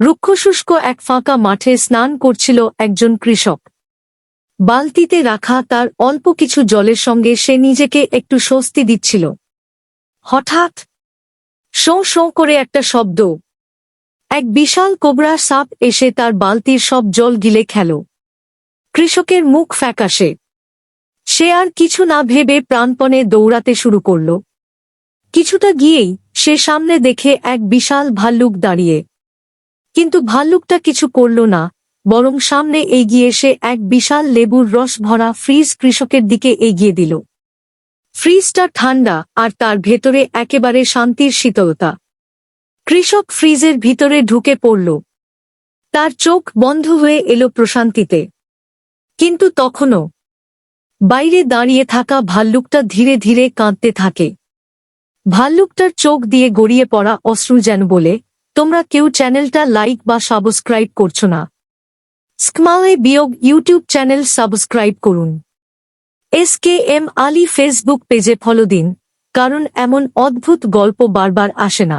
রুক্ষশুষ্ক এক ফাঁকা মাঠে স্নান করছিল একজন কৃষক। বালতিতে রাখা তার অল্প কিছু জলের সঙ্গে সে নিজেকে একটু স্বস্তি দিচ্ছিল। হঠাৎ শোঁ শোঁ করে একটা শব্দ। এক বিশাল কোবরা সাপ এসে তার বালতির সব জল গিলে খেল। কৃষকের মুখ ফ্যাকাশে। সে আর কিছু না ভেবে প্রাণপণে দৌড়াতে শুরু করল। কিছুটা গিয়েই সে সামনে দেখে এক বিশাল ভাল্লুক দাঁড়িয়ে। কিন্তু ভাল্লুকটা কিছু করল না, বরং সামনে এগিয়ে এসে এক বিশাল লেবুর রস ভরা ফ্রিজ কৃষকের দিকে এগিয়ে দিল। ফ্রিজটা ঠান্ডা আর তার ভেতরে একেবারে শান্তির শীতলতা। কৃষক ফ্রিজের ভিতরে ঢুকে পড়ল। তার চোখ বন্ধ হয়ে এলো প্রশান্তিতে। কিন্তু তখনও বাইরে দাঁড়িয়ে থাকা ভাল্লুকটা ধীরে ধীরে কাঁদতে থাকে। ভাল্লুকটার চোখ দিয়ে গড়িয়ে পড়া অশ্রু যেন বলে তোমরা কেউ চ্যানেলটা লাইক বা সাবস্ক্রাইব করছ না। স্কমালে বিয়োগ ইউটিউব চ্যানেল সাবস্ক্রাইব করুন। S K M Ali Facebook পেজে ফলো দিন, কারণ এমন অদ্ভুত গল্প বারবার আসে না।